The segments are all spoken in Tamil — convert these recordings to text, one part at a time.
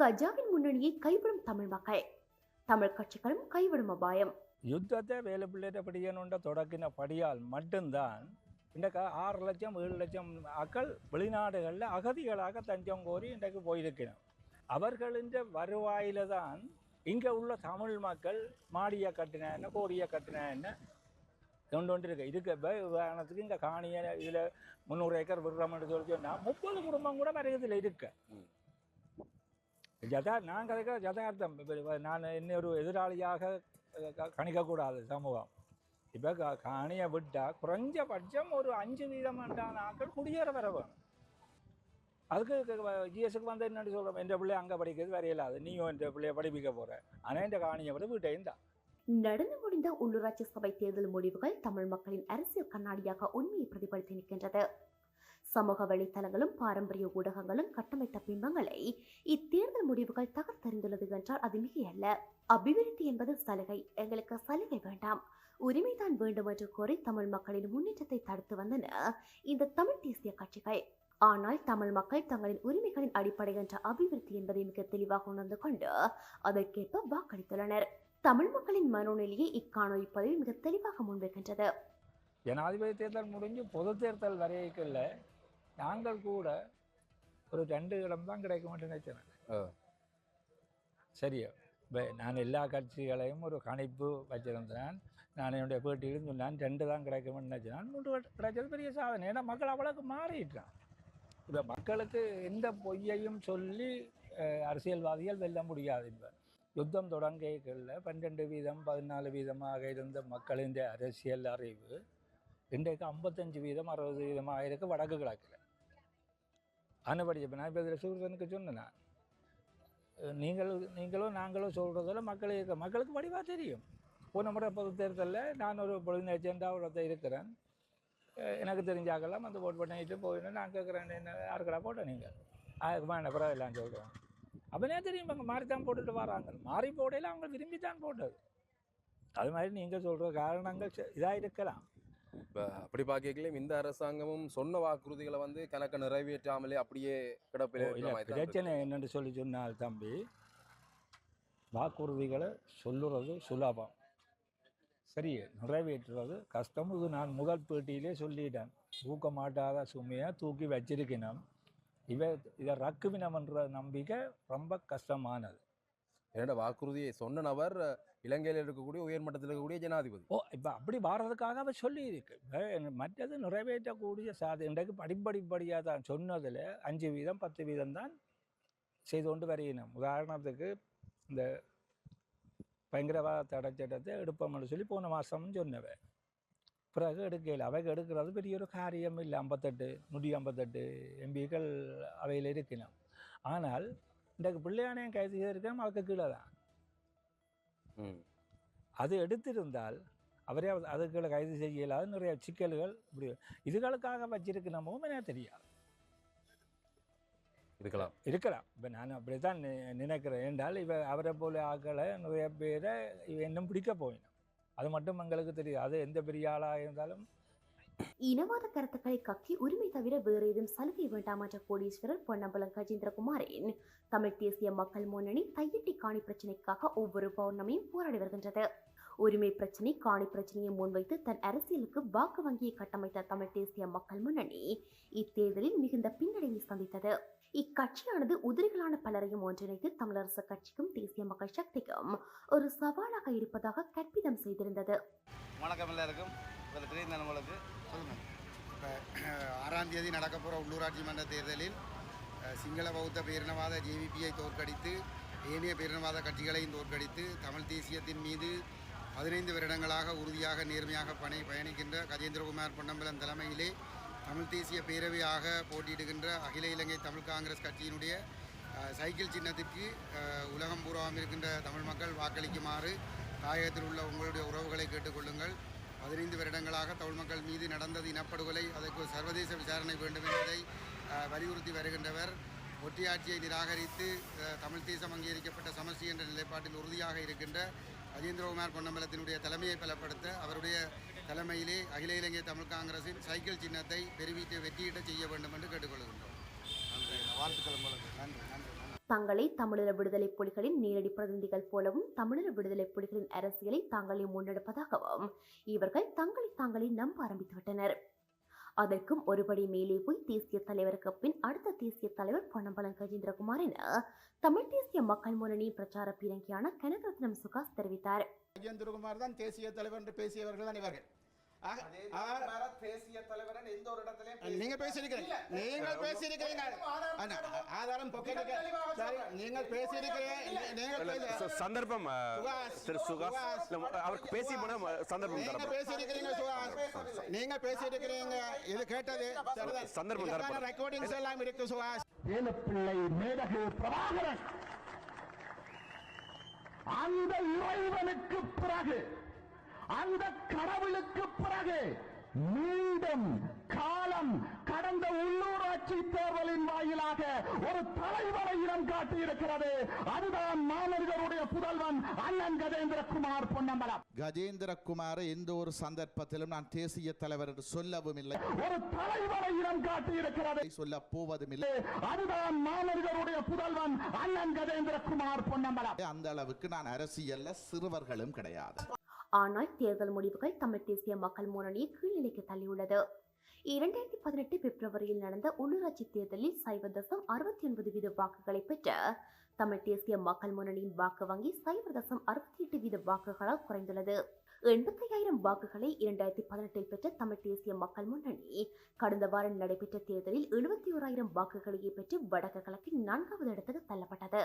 கஜாவின் முன்னணியை கைவிடும் தமிழ் மக்கள். தமிழ் கட்சிகளும் கைவிடும் அபாயம். யுத்தத்தை வேலை பிள்ளைகிட்ட படிக்கணுன்ற தொடக்கின படியால் மட்டும்தான் இன்றைக்கு ஆறு லட்சம் ஏழு லட்சம் மக்கள் வெளிநாடுகளில் அகதிகளாக தஞ்சம் கோரி இன்றைக்கு போயிருக்கிறோம். அவர்களின் வருவாயில தான் இங்கே உள்ள தமிழ் மக்கள் மாடியை கட்டின என்ன கோடியை கட்டின என்ன? கொண்டு இருக்கு இதுக்கு உதாரணத்துக்கு இந்த காணியை இதில் முந்நூறு ஏக்கர் விடுறோம்னு சொல்லி சொன்னால் முப்பது குடும்பம் கூட வருகத்தில் இருக்கு. ஜதா நான் கதைக்கிற ஜதார்த்தம். இப்ப நான் என்ன ஒரு எதிராளியாக கணிக்கக்கூடாது சமூகம். இப்போ காணியை விட்டால் குறைஞ்சபட்சம் ஒரு அஞ்சு வீதமான ஆட்கள் குடியேற வர வேணும். அதுக்கு ஜிஎஸ்க்கு வந்து என்னன்னு சொல்கிறோம் என் பிள்ளை அங்கே படிக்கிறது வரையிலாது நீயும் என் பிள்ளைய படிப்பிக்க போகிற ஆனால் இந்த காணியை விட வீட்டையும் தான் நடந்து முடிந்த உள்ளூராட்சி சபை தேர்தல் முடிவுகள் தமிழ் மக்களின் அரசியல் கண்ணாடியாக உண்மையை பிரதிபலித்து நிற்கின்றது. சமூக வலைத்தளங்களும் பாரம்பரிய ஊடகங்களும் கட்டமைத்த பிம்பங்களை இத்தேர்தல் முடிவுகள் தகர்த்தறிந்துள்ளது என்றால் அது மிகையல்ல. அபிவிருத்தி என்பது சலுகை. எங்களுக்கு சலுகை வேண்டாம். உரிமைதான் வேண்டும் என்று கோரி தமிழ் மக்களின் முன்னேற்றத்தை தடுத்து வந்தன இந்த தமிழ் தேசிய கட்சிகள். ஆனால் தமிழ் மக்கள் தங்களின் உரிமைகளின் அடிப்படை என்ற அபிவிருத்தி என்பதை மிக தெளிவாக உணர்ந்து கொண்டு அதற்கேற்ப வாக்களித்துள்ளனர். தமிழ் மக்களின் மனோநிலையை இக்காணொலி பதிவு மிக தெளிவாக முன்வைக்கின்றது. ஜனாதிபதி தேர்தல் முடிஞ்சு பொது தேர்தல் வரைக்குள்ள நாங்கள் கூட ஒரு ரெண்டு இடம் தான் கிடைக்க மாட்டேன்னு நினைச்சேன் ஆ. சரியா இப்போ நான் எல்லா கட்சிகளையும் ஒரு கணிப்பு வச்சிருந்தேன். நான் என்னுடைய பேட்டியிலும் சொன்னேன் ரெண்டு தான் கிடைக்கும்னு நினைச்சேன். மூன்று கிடைச்சது பெரிய சாதனை. ஏன்னா மக்கள் அவ்வளோக்கு மாறிட்டான் இப்போ மக்களுக்கு எந்த பொய்யையும் சொல்லி அரசியல்வாதிகள் வெல்ல முடியாது இப்போ. யுத்தம் தொடங்கியல பன்னெண்டு வீதம் பதினாலு வீதமாக இருந்த மக்களின் அரசியல் அறிவு இன்றைக்கு ஐம்பத்தஞ்சு வீதம் அறுபது வீதமாக இருக்குது வடக்கு கிழக்கில். அன்னபடி நான் இப்போ இதில் சூரியனுக்கு சொன்னேன் நான். நீங்கள் நீங்களும் நீங்களும் நாங்களும் சொல்கிறதில் மக்களுக்கு மக்களுக்கு வடிவாக தெரியும். போன முறை பொது தேர்தலில் நான் ஒரு பொழுது ஏஜெண்டாவோட இருக்கிறேன். எனக்கு தெரிஞ்சாக்கெல்லாம் அந்த ஓட் பண்ணிட்டு போயிடணும் நான் கேட்குறேன் என்ன யாருக்கடா போட்டோம் நீங்கள் அதுக்கு வேண்டாம் பரவாயில்லாம் சொல்கிறேன் அப்போனே தெரியும் இவங்க மாறி தான் போட்டுட்டு வராங்க. மாறி போடையில் அவங்க விரும்பி தான் போட்டது. அது மாதிரி நீங்கள் சொல்கிற காரணங்கள் இதாக இருக்கலாம் இப்போ அப்படி பார்க்கலையும் இந்த அரசாங்கமும் சொன்ன வாக்குறுதிகளை வந்து கணக்க நிறைவேற்றாமலே அப்படியே கிடப்பில். பிரச்சனை என்னன்னு சொல்லி சொன்னால் தம்பி வாக்குறுதிகளை சொல்லுறது சுலபம். சரி நிறைவேற்றுறது கஷ்டம். இது நான் முதல் பேட்டியிலே சொல்லிட்டேன். தூக்க மாட்டாத சுமையை தூக்கி வச்சிருக்கணும். இவ இதை ரக்குவினம்ன்ற நம்பிக்கை ரொம்ப கஷ்டமானது. என்னோட வாக்குறுதியை சொன்ன நபர் இலங்கையில் இருக்கக்கூடிய உயர்மட்டத்தில் இருக்கக்கூடிய ஜனாதிபதி. ஓ இப்போ அப்படி வர்றதுக்காக அவர் சொல்லியிருக்கு. மற்றது நிறைவேற்றக்கூடிய சாதி இன்றைக்கு படிப்படிப்படியாக தான் சொன்னதில் அஞ்சு வீதம் பத்து வீதம் தான் செய்து கொண்டு வரையினோம் உதாரணத்துக்கு இந்த பயங்கரவாத தடைச்சட்டத்தை எடுப்போம்னு சொல்லி போன மாதம்னு சொன்னவ. பிறகு எடுக்கல. அவைக்கு எடுக்கிறது பெரிய ஒரு காரியம் இல்லை. ஐம்பத்தெட்டு நூற்றி ஐம்பத்தெட்டு எம்பிக்கள் அவையில் இருக்கணும் ஆனால் இன்றைக்கு பிள்ளையானையும் கைது செய்திருக்கோம் அதுக்கு கீழே தான். அது எடுத்திருந்தால் அவரே அது- அதுகளை கைது செய்ய இயலாது நிறைய சிக்கல்கள் இப்படி இதுகளுக்காக வச்சிருக்கணுமோ எனக்கு தெரியாது. இருக்கலாம். இருக்கலாம். இப்போ நான் அப்படி தான் நினைக்கிறேன். என்றால் இவ அவரை போல ஆக்களை நிறைய பேரை இவ இன்னும் பிடிக்க போயிடும். அது மட்டும் எங்களுக்கு தெரியும் அது எந்த பெரிய ஆளாக இருந்தாலும் இனவாத கருத்துக்களை கக்கி உரிமை தவிர வேறு ஏதும் சலுகை வேண்டாம் என்ற கோடீஸ்வரர் பொன்னம்பலம் கஜேந்திரகுமாரின் தமிழ் தேசிய மக்கள் முன்னணி தையட்டி காணி பிரச்சினைக்காக ஒவ்வொரு பௌர்ணமியும் போராடி வருகின்றது. உரிமை பிரச்சினை காணி பிரச்சனையை முன்வைத்து தன் அரசியலுக்கு வாக்கு வங்கியை கட்டமைத்த தமிழ் தேசிய மக்கள் முன்னணி இத்தேர்தலில் மிகுந்த பின்னடைவை சந்தித்தது. இக்கட்சியானது உதிரிகளான பலரையும் ஒன்றிணைத்து தமிழரசு கட்சிக்கும் தேசிய மக்கள் சக்திக்கும் ஒரு சவாலாக இருப்பதாக கற்பிதம் செய்திருந்தது. வணக்கம் எல்லாருக்கும். நம்மளுக்கு சொல்லுங்கள் இப்போ ஆறாம் தேதி நடக்க போகிற உள்ளூராட்சி மன்ற தேர்தலில் சிங்கள பௌத்த பேரினவாத ஜேவிபியை தோற்கடித்து ஏனைய பேரினவாத கட்சிகளையும் தோற்கடித்து தமிழ் தேசியத்தின் மீது பதினைந்து வருடங்களாக உறுதியாக நேர்மையாக பணி பயணிக்கின்ற கஜேந்திரகுமார் பொன்னம்பலம் தலைமையிலே தமிழ் தேசிய பேரவையாக போட்டியிடுகின்ற அகில இலங்கை தமிழ் காங்கிரஸ் கட்சியினுடைய சைக்கிள் சின்னத்திற்கு உலகம் பூர்வம் இருக்கின்ற தமிழ் மக்கள் வாக்களிக்குமாறு தாயகத்தில் உள்ள உங்களுடைய உறவுகளை கேட்டுக்கொள்ளுங்கள். பதினைந்து வருடங்களாக தமிழ் மக்கள் மீது நடந்தது இனப்படுகொலை. அதற்கு சர்வதேச விசாரணை வேண்டும் என்பதை வலியுறுத்தி வருகின்றவர். ஒற்றியாட்சியை நிராகரித்து தமிழ் தேசம் அங்கீகரிக்கப்பட்ட சமஷ்டி என்ற நிலைப்பாட்டில் உறுதியாக இருக்கின்ற கஜேந்திரகுமார் பொன்னம்பலத்தினுடைய தலைமையை பலப்படுத்த அவருடைய தலைமையிலே அகில இலங்கை தமிழ் காங்கிரசின் சைக்கிள் சின்னத்தை பெருவீட்டு வெற்றியிட்ட செய்ய வேண்டும் என்று கேட்டுக்கொள்கின்றோம். நன்றி. வாழ்த்துக்கள் உங்களுக்கு. நன்றி நன்றி. தங்களை தமிழீழ விடுதலை புலிகளின் நேரடி பிரதிநிதிகள் போலவும் தமிழீழ விடுதலை புலிகளின் அரசியலை தாங்களே முன்னெடுப்பதாகவும் இவர்கள் தங்களை தாங்களே நம்ப ஆரம்பித்துவிட்டனர். அதற்கும் ஒருபடி மேலே போய் தேசிய தலைவருக்கு பின் அடுத்த தேசிய தலைவர் பொன்னம்பலம் கஜேந்திரகுமார் என தமிழ் தேசிய மக்கள் முன்னணி பிரச்சார பீரங்கியான கனகரத்னம் சுகாஸ் தெரிவித்தார். ராஜேந்திரகுமார் தான் தேசிய தலைவர் என்று பேசியவர்கள் தான் இவர்கள். தேசிய தலைவரன் எந்த ஒரு இடத்திலையும் நீங்க பேசியிருக்கிறீங்க. நீங்கள் பேசியிருக்கிறீங்க. ஆதாரம் பொக்கிட்டு சரி நீங்கள் பேசியிருக்கிறீங்க. நீங்கள் சந்தர்ப்பம் திரு. இல்ல, அவருக்கு பேசி போன சந்தர்ப்பம் நீங்க தரப்படும். பேசியிருக்கிறீங்க சுகாஸ். நீங்க பேசியிருக்கிறீங்க. இது கேட்டது. சந்தர்ப்பம். ரெக்கார்டிங்ஸ் எல்லாம் இருக்கு சுகாஸ். வேலுப்பிள்ளை மேதகு பிரபாகரன். அந்த இறைவனுக்கு பிறகு அந்த கடவுளுக்கு பிறகு மீண்டும் காலம் கடந்த உள்ளூராட்சி தேர்தலின் வாயிலாக ஒரு தலைவரை இனம் காட்டியிருக்கிறது. அதுதான் மாணவர்களுடைய புதல்வன் அண்ணன் கஜேந்திரகுமார் பொன்னம்பலம். கஜேந்திரகுமார் எந்த ஒரு சந்தர்ப்பத்திலும் நான் தேசிய தலைவர் என்று சொல்லவும் இல்லை. ஒரு தலைவரை இனம் காட்டியிருக்கிறது. சொல்ல போவதும் இல்லை அதுதான் மாணவர்களுடைய புதல்வன் அண்ணன் கஜேந்திரகுமார் பொன்னம்பலம். அந்த அளவுக்கு நான் அரசியல்ல சிறுவர்களும் கிடையாது. ஆனால் தேர்தல் முடிவுகள் தமிழ் தேசிய மக்கள் முன்னணியை கீழ்நிலைக்கு தள்ளியுள்ளது. இரண்டாயிரத்தி பதினெட்டு பிப்ரவரியில் நடந்த உள்ளூராட்சி தேர்தலில் சைவ தசம் அறுபத்தி ஒன்பது வீத வாக்குகளை பெற்ற தமிழ் தேசிய மக்கள் முன்னணியின் வாக்கு வங்கி சைவ தசம் அறுபத்தி எட்டு வீத வாக்குகளால் குறைந்துள்ளது. எண்பத்தையாயிரம் வாக்குகளை இரண்டாயிரத்தி பதினெட்டில் பெற்ற தமிழ் தேசிய மக்கள் முன்னணி கடந்த வாரம் நடைபெற்ற தேர்தலில் எழுபத்தி ஓராயிரம் வாக்குகளையே பெற்று வடக்கு கிழக்கின் நான்காவது இடத்துக்கு தள்ளப்பட்டது.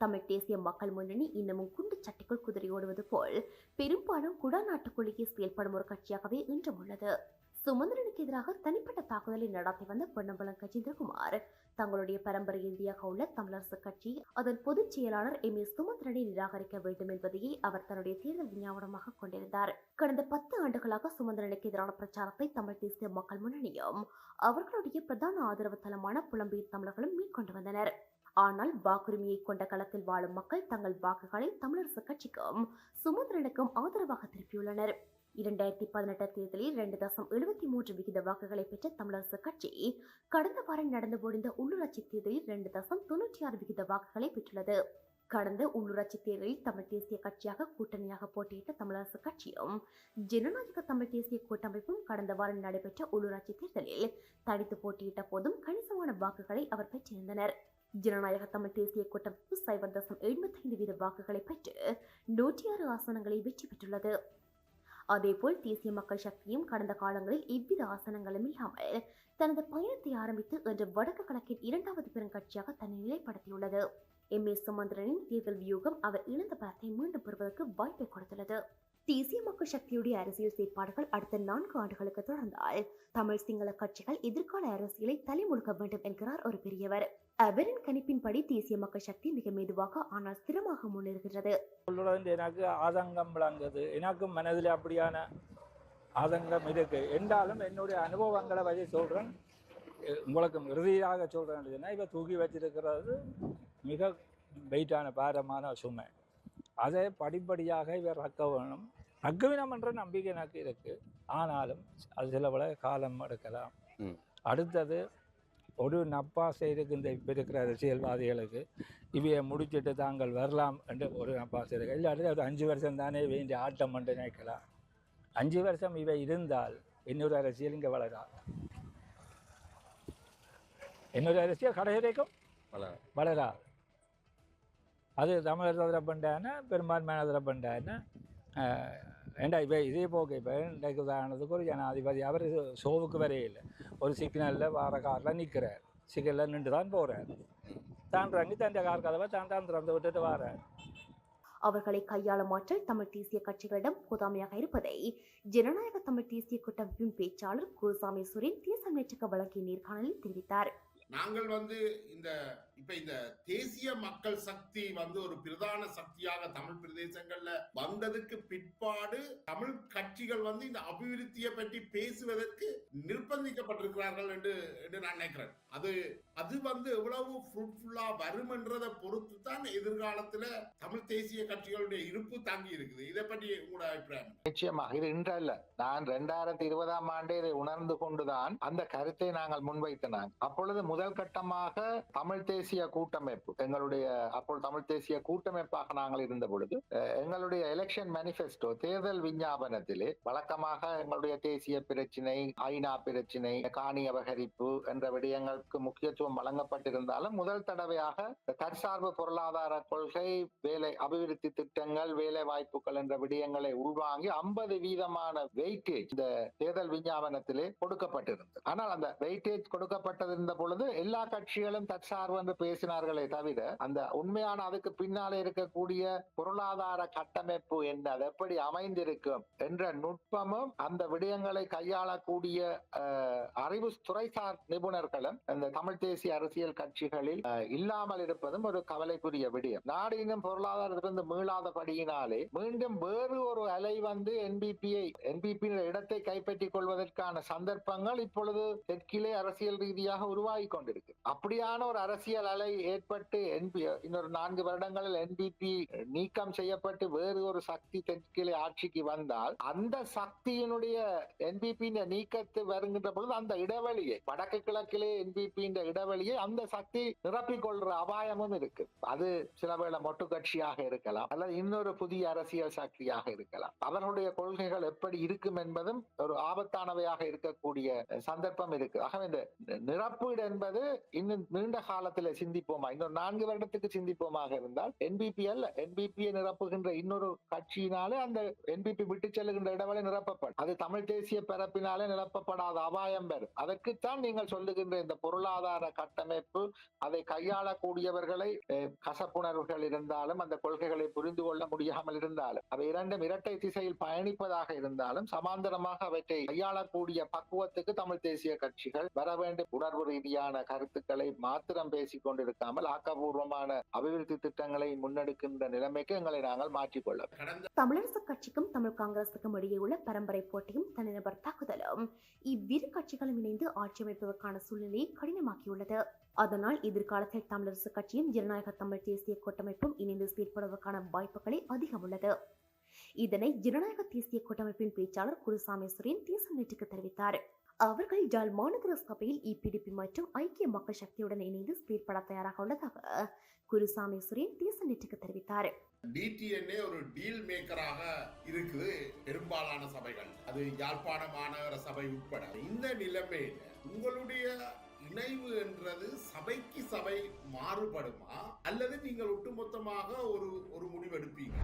தமிழ் தேசிய மக்கள் முன்னணி இன்னமும் குண்டு சட்டைக்குள் குதிரை ஓடுவது போல் பெரும்பாலும் குடாநாட்டுக்குள்ளேயே செயல்படும் ஒரு கட்சியாகவே இன்றும் உள்ளது. சுமந்திரனுக்கு எதிராக தனிப்பட்ட தாக்குதலை நடத்தி வந்த பொன்னம்பலம் கஜேந்திரகுமார் தங்களுடைய பரம்பரை இந்தியாக உள்ள தமிழரசு கட்சி அதன் பொதுச் செயலாளர் எம். ஏ. சுமந்திரனை நிராகரிக்க வேண்டும் என்பதையே அவர் தன்னுடைய தேர்தல் விஞ்ஞாபனமாக கொண்டிருந்தார். கடந்த பத்து ஆண்டுகளாக சுமந்திரனுக்கு எதிரான பிரச்சாரத்தை தமிழ் தேசிய மக்கள் முன்னணியும் அவர்களுடைய பிரதான ஆதரவு தளமான புலம்பெயர் தமிழர்களும் மேற்கொண்டு வந்தனர். ஆனால் வாக்குரிமையை கொண்ட களத்தில் வாழும் மக்கள் தங்கள் வாக்குகளை தமிழரசு கட்சிக்கும் சுமந்திரனுக்கும் ஆதரவாக திருப்பியுள்ளனர். இரண்டாயிரத்தி பதினெட்டு தேர்தலில் இரண்டு தசம் எழுபத்தி மூன்று விகித வாக்குகளை பெற்ற தமிழரசு கட்சி கடந்த வாரம் நடந்து முடிந்த உள்ளூராட்சி தேர்தலில் இரண்டு தசம் தொன்னூற்றி ஆறு விகித வாக்குகளை பெற்றுள்ளது. கடந்த உள்ளூராட்சி தேர்தலில் தமிழ் தேசிய கட்சியாக கூட்டணியாக போட்டியிட்ட தமிழரசு கட்சியும் ஜனநாயக தமிழ் தேசிய கூட்டமைப்பும் கடந்த வாரம் நடைபெற்ற உள்ளூராட்சி தேர்தலில் தனித்து போட்டியிட்ட போதும் கணிசமான வாக்குகளை அவர் பெற்றிருந்தனர். ஜனநாயக தமிழ் தேசிய கூட்டம் சைபர் தசம் எழுபத்தைந்து வீத வாக்குகளை பெற்று நூற்றி ஆறு ஆசனங்களை வெற்றி பெற்றுள்ளது. அதேபோல் தேசிய மக்கள் சக்தியும் கடந்த காலங்களில் எவ்வித ஆசனங்களும் இல்லாமல் தனது பயணத்தை ஆரம்பித்து இன்று வடக்கு கிழக்கின் இரண்டாவது பெருங்கட்சியாக தன்னை நிலைப்படுத்தியுள்ளது. எம் ஏ சுமந்திரனின் தேர்தல் வியூகம் அவர் இழந்த பலத்தை மீண்டும் பெறுவதற்கு வாய்ப்பை கொடுத்துள்ளது. தேசிய மக்கள் சக்தியுடைய அரசியல் செயற்பாடுகள் அடுத்த நான்கு ஆண்டுகளுக்கு தொடர்ந்தால் தமிழ் சிங்கள கட்சிகள் எதிர்கால அரசியலை தலைமுழுக்க வேண்டும் என்கிறார் ஒரு பெரியவர். அவரின் கணிப்பின்படி தேசிய மக்கள் சக்தி மிக மெதுவாக ஆனால் ஸ்திரமாக முன்னேறுகிறது எனக்கு ஆதங்கம் விளங்குது. எனக்கும் மனதில் அப்படியான ஆதங்கம் இருக்கு. என்றாலும் என்னுடைய அனுபவங்களை வச்சு சொல்கிறேன் உங்களுக்கு இறுதியாக சொல்கிறேன் இவ தூக்கி வச்சிருக்கிறது மிக வெயிட்டான பாரமான சுமை. அதை படிப்படியாக இவர் ரக்க வேணும். ரக்கவினம் என்ற நம்பிக்கை எனக்கு இருக்கு. ஆனாலும் அது சில விட காலம் எடுக்கலாம். அடுத்தது ஒரு நப்பாசை இருக்கு இந்த இப்போ இருக்கிற அரசியல்வாதிகளுக்கு இவையை முடிச்சிட்டு தாங்கள் வரலாம் என்று ஒரு நப்பாசை இருக்கு இல்லாட்டி ஒரு அஞ்சு வருஷம் தானே வேண்டிய ஆட்டம் என்று நினைக்கலாம். அஞ்சு வருஷம் இவை இருந்தால் இன்னொரு அரசியல் இங்கே வளரா? இன்னொரு அரசியல் கடைசிக்கும் வளரா. வளராது அது தமிழர் தவிர பண்ணான பெரும்பான்மையான தவிர ஏண்டா இப்போ இதே போக்கு இப்போ இன்றைக்கு உதாரணத்துக்கு ஒரு ஜனாதிபதி அவர் ஷோவுக்கு வரையில்லை ஒரு சிக்னலில் வார காரில் நிற்கிறார் சிக்னலில் நின்று தான் போகிறார் தான் இறங்கி தன் கார் கதவை தான் தான் திறந்து விட்டுட்டு வாரார். அவர்களை கையாளும் ஆற்றல் தமிழ் தேசிய கட்சிகளிடம் போதாமையாக இருப்பதை ஜனநாயக தமிழ் தேசிய கூட்டமைப்பின் பேச்சாளர் குருசாமி சுரேன் தேசம் நேற்றுக்கு வழங்கிய நேர்காணலில் தெரிவித்தார். நாங்கள் வந்து இந்த இப்ப இந்த தேசிய மக்கள் சக்தி வந்து ஒரு பிரதான சக்தியாக தமிழ் பிரதேசங்கள்ல வந்ததுக்கு பிற்பாடு தமிழ் கட்சிகள் வந்து இந்த அபிவிருத்தியை பற்றி பேசுவதற்கு நிர்பந்திக்கப்பட்டிருக்கிறார்கள் என்று என்று நான் நினைக்கிறேன். அது அது வந்து எவ்வளவு ஃப்ரூட்ஃபுல்லா வரும் என்றதை பொறுத்து தான் எதிர்காலத்துல தமிழ் தேசிய கட்சிகளுடைய இருப்பு தாங்கி இருக்குது. இதை பற்றி உங்களோட அபிப்பிராயம் நிச்சயமாக இது இன்றல்ல. நான் ரெண்டாயிரத்தி இருபதாம் ஆண்டே இதை உணர்ந்து கொண்டுதான் அந்த கருத்தை நாங்கள் முன்வைத்தனாங்க அப்பொழுது முதல் முதல் கட்டமாக தமிழ் தேசிய கூட்டமைப்பு எங்களுடைய அப்பொழுது தமிழ் தேசிய கூட்டமைப்பாக நாங்கள் இருந்த பொழுது எங்களுடைய எலெக்ஷன் மேனிஃபெஸ்டோ தேர்தல் விஞ்ஞாபனத்திலே வழக்கமாக எங்களுடைய தேசிய பிரச்சினை ஐநா பிரச்சினை காணி அபகரிப்பு என்ற விடயங்களுக்கு முக்கியத்துவம் வழங்கப்பட்டிருந்தாலும் முதல் தடவையாக தற்சார்பு பொருளாதார கொள்கை வேலை அபிவிருத்தி திட்டங்கள் வேலை வாய்ப்புகள் என்ற விடயங்களை உள்வாங்கி ஐம்பது வீதமான வெயிட்டேஜ் இந்த தேர்தல் விஞ்ஞாபனத்திலே கொடுக்கப்பட்டிருந்தது. ஆனால் அந்த வெயிட்டேஜ் கொடுக்கப்பட்டிருந்த பொழுது எல்லா கட்சிகளும் தற்சார்பு என்று பேசினார்களே தவிர அந்த உண்மையான அதுக்கு பின்னாலே இருக்கக்கூடிய பொருளாதார கட்டமைப்பு என்ன? அது எப்படி அமைந்திருக்கும்? என்ற நுட்பமும் அந்த விடயங்களை கையாளக்கூடிய அறிவு துறைசார் நிபுணர்களும் இந்த தமிழ் தேசிய அரசியல் கட்சிகளில் இல்லாமல் இருப்பதும் ஒரு கவலைக்குரிய விடயம். நாடு இன்னும் பொருளாதாரத்திலிருந்து மீளாதபடியினாலே மீண்டும் வேறு ஒரு அலை வந்து என்பிபியை என்பிபி இடத்தை கைப்பற்றிக் கொள்வதற்கான சந்தர்ப்பங்கள் இப்பொழுது தெற்கிலே அரசியல் ரீதியாக உருவாகி கொண்டிருக்கு. அப்படியான ஒரு அரசியல் அலை ஏற்பட்டு என்பி இன்னொரு நான்கு வருடங்களில் என்பிபி நீக்கம் செய்யப்பட்டு வேறு ஒரு சக்தி தெற்கிலே ஆட்சிக்கு வந்தால் அந்த சக்தியினுடைய என்பிபி நீக்கத்து வருகின்ற பொழுது அந்த இடைவெளியை வடக்கு கிழக்கிலே என்பிபி இடைவெளியை அந்த சக்தி நிரப்பிக் கொள்ற அபாயமும் இருக்கு. அது சில வேளை மொட்டு கட்சியாக இருக்கலாம் அல்லது இன்னொரு புதிய அரசியல் சக்தியாக இருக்கலாம். அவர்களுடைய கொள்கைகள் எப்படி இருக்கும் என்பதும் ஒரு ஆபத்தானவையாக இருக்கக்கூடிய சந்தர்ப்பம் இருக்கு. ஆகவே இந்த நிரப்பீடு என்பது இன்னும் நீண்ட காலத்தில் சிந்திப்போமா? இன்னொரு நான்கு வருடத்துக்கு சிந்திப்போமாக இருந்தால் என்பிபி அல்ல என்பிபியை நிரப்புகின்ற இன்னொரு கட்சியினாலே அந்த என்பிபி விட்டு செல்லுகின்ற இடைவெளி நிரப்பப்படும். அது தமிழ் தேசிய பிறப்பினாலே நிரப்பப்படாத அபாயம் பெறும் அதற்குத்தான் நீங்கள் சொல்லுகின்ற இந்த பொருளாதார கட்டமைப்பு அதை கையாளக்கூடியவர்களை கசப்புணர்வுகள் இருந்தாலும் அந்த கொள்கைகளை புரிந்து கொள்ள முடியாமல் இருந்தாலும் அவை இரண்டும் இரட்டை திசையில் பயணிப்பதாக இருந்தாலும் சமாந்தரமாக அவற்றை கையாளக்கூடிய பக்குவத்துக்கு தமிழ் தேசிய கட்சிகள் வர வேண்டும். உணர்வு ரீதியான கருத்துக்களை மாத்திரம் பேசி பேசிக் கொண்டிருக்காமல் ஆக்கப்பூர்வமான அபிவிருத்தி திட்டங்களை முன்னெடுக்கின்ற நிலைமைக்கு எங்களை நாங்கள் மாற்றிக்கொள்ள வேண்டும். தமிழரசு கட்சிக்கும் தமிழ் காங்கிரசுக்கும் இடையே உள்ள பரம்பரை போட்டியும் தனிநபர் தாக்குதலும். இவ்விரு கட்சிகளும் இணைந்து ஆட்சி அமைப்பதற்கான சூழ்நிலையை கடினமாக்கியுள்ளது. அதனால் எதிர்காலத்தில் தமிழரசு கட்சியும் ஜனநாயக தமிழ் தேசிய கூட்டமைப்பும் இணைந்து செயற்படுவதற்கான வாய்ப்புகளே அதிகம் உள்ளது. இதனை ஜனநாயக தேசிய கூட்டமைப்பின் பேச்சாளர் குருசாமி சுரேன் தேசம் நேற்றுக்கு தெரிவித்தார். அவர்கள் ஜாழ் மாநகர சபையில் இபிடிபி மற்றும் ஐக்கிய மக்கள் சக்தியுடன் இணைந்து செயற்பட தயாராக உள்ளதாக குருசாமி சுரேன் தேச நேற்றுக்கு தெரிவித்தார். டிடிஎன்ஏ ஒரு டீல் மேக்கராக இருக்குது பெரும்பாலான சபைகள். அது யாழ்ப்பாண மாநகர சபை உட்பட. இந்த நிலைமையில உங்களுடைய இணைவு என்றது சபைக்கு சபை மாறுபடுமா? அல்லது நீங்கள் ஒட்டுமொத்தமாக ஒரு ஒரு முடிவெடுப்பீங்க?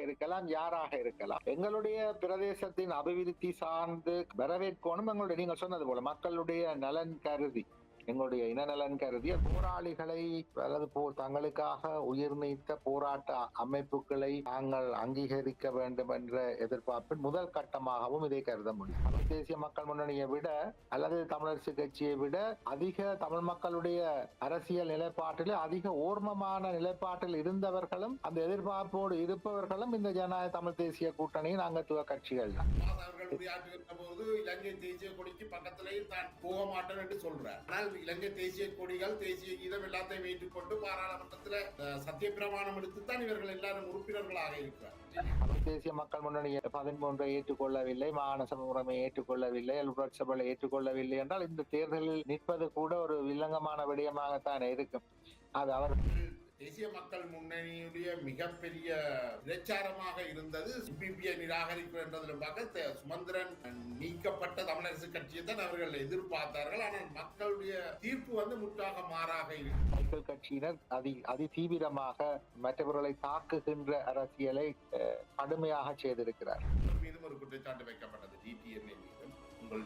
இருக்கலாம் யாராக இருக்கலாம். எங்களுடைய பிரதேசத்தின் அபிவிருத்தி சார்ந்து வரவேற்கணும். எங்களுடைய நீங்கள் சொன்னது போல மக்களுடைய நலன் கருதி. எங்களுடைய இனநலன் கருதிய போராளிகளை அல்லது போ தங்களுக்காக உயிர் நீத்த போராட்ட அமைப்புகளை நாங்கள் அங்கீகரிக்க வேண்டும் என்ற எதிர்பார்ப்பின் முதல் கட்டமாகவும் இதை கருத முடியும். தமிழ் தேசிய மக்கள் முன்னணியை விட அல்லது தமிழரசு கட்சியை விட அதிக தமிழ் மக்களுடைய அரசியல் நிலைப்பாட்டில் அதிக ஓர்மமான நிலைப்பாட்டில் இருந்தவர்களும் அந்த எதிர்பார்ப்போடு இருப்பவர்களும் இந்த ஜனநாயக தமிழ் தேசிய கூட்டணியின் அங்கத்துவ கட்சிகள் தான். அவர்கள் உரையாற்றுகின்ற போது இலங்கை தேசிய கொடிக்கு பக்கத்திலேயும் தான் போக மாட்டேன் என்று சொல்றார். ஆனால் இலங்கை தேசிய கொடிகள் தேசிய கீதம் எல்லாத்தையும் ஏற்றுக்கொண்டு பாராளுமன்றத்தில் அஹ், சத்தியப்பிரமாணம் எடுத்துத்தான் இவர்கள் எல்லாரும் உறுப்பினர்களாக இருக்கிறார் தேசிய மக்கள் முன்னணி பதிமூன்றை ஏற்றுக்கொள்ளவில்லை மாகாண முறைமை ஏற்றுக்கொள்ளவில்லை அல்லது சபையை ஏற்றுக்கொள்ளவில்லை என்றால் இந்த தேர்தலில் நிற்பது கூட ஒரு வில்லங்கமான விடயமாகத்தான் இருக்கும். அது அவர் தேசிய மக்கள் முன்னணியுடைய மிகப்பெரிய பிரச்சாரமாக இருந்தது. சிபிபிஐ நிராகரிப்பு பார்க்க தே- சுமந்திரன் நீக்கப்பட்ட தமிழரசு கட்சியை தான் அவர்கள் எதிர்பார்த்தார்கள். ஆனால் மக்களுடைய தீர்ப்பு வந்து முற்றாக மாறாக இருக்கு. மக்கள் கட்சியினர் அதி அதி தீவிரமாக மற்றவர்களை தாக்குகின்ற அரசியலை கடுமையாக செய்திருக்கிறார் மீதும் ஒரு குற்றச்சாட்டு வைக்கப்பட்டது. டிடிஎன்ஏ மீதும் உங்கள்